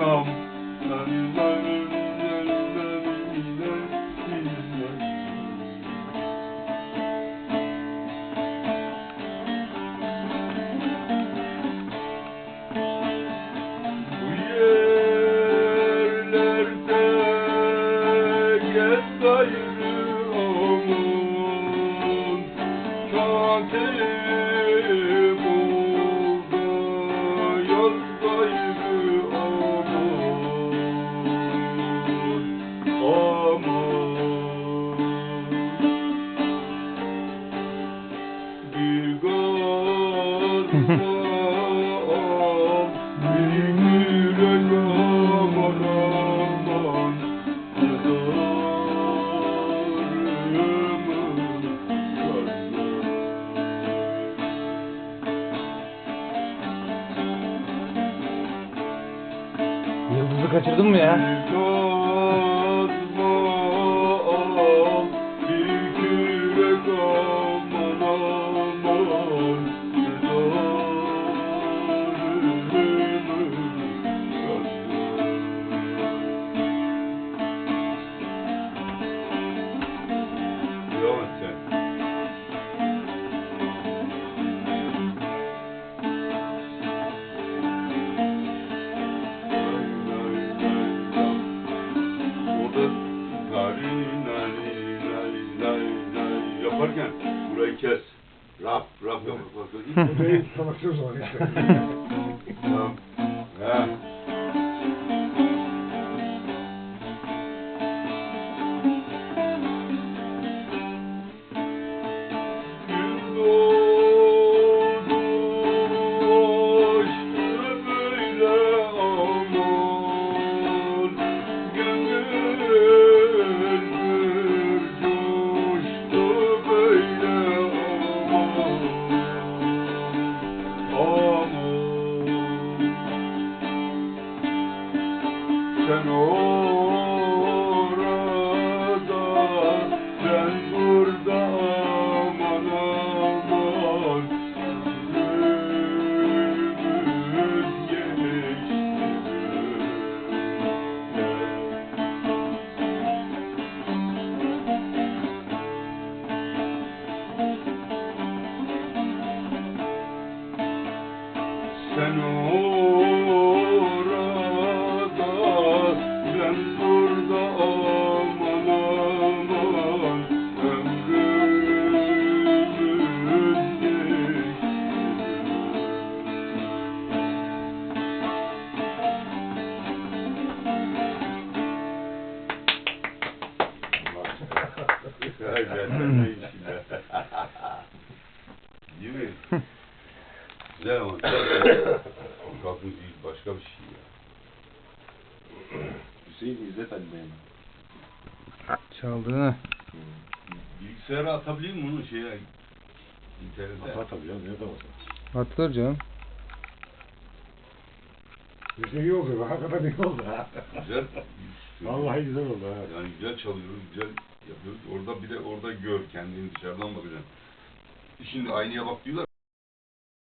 anam. Bu yerlerde gez gayrı Yıldızı kaçırdın mı ya? Yaparken burayı kes. Rap rap yapmak Burayı tanıtıyoruz onu işte. Tamam. Sen orada, ben burada aman aman ömrümüz geçti. Güzel, ne işi be. Değil mi? Güzel ama kalkın değil başka bir şey ya. Hüseyin İzzet Ali Bey'in. Çaldığını. Bilgisayara atabilir miyim bunu şeye? İnternete. Atar tabii ya, ne zaman? Atılır canım. Bir şey iyi oldu. Hakikaten iyi oldu ha. Güzel. Vallahi güzel oldu ha. Yani güzel çalıyoruz, güzel yapıyoruz. Orada bir de orada gör kendini dışarıdan bakacaksın. Şimdi aynaya bak diyorlar.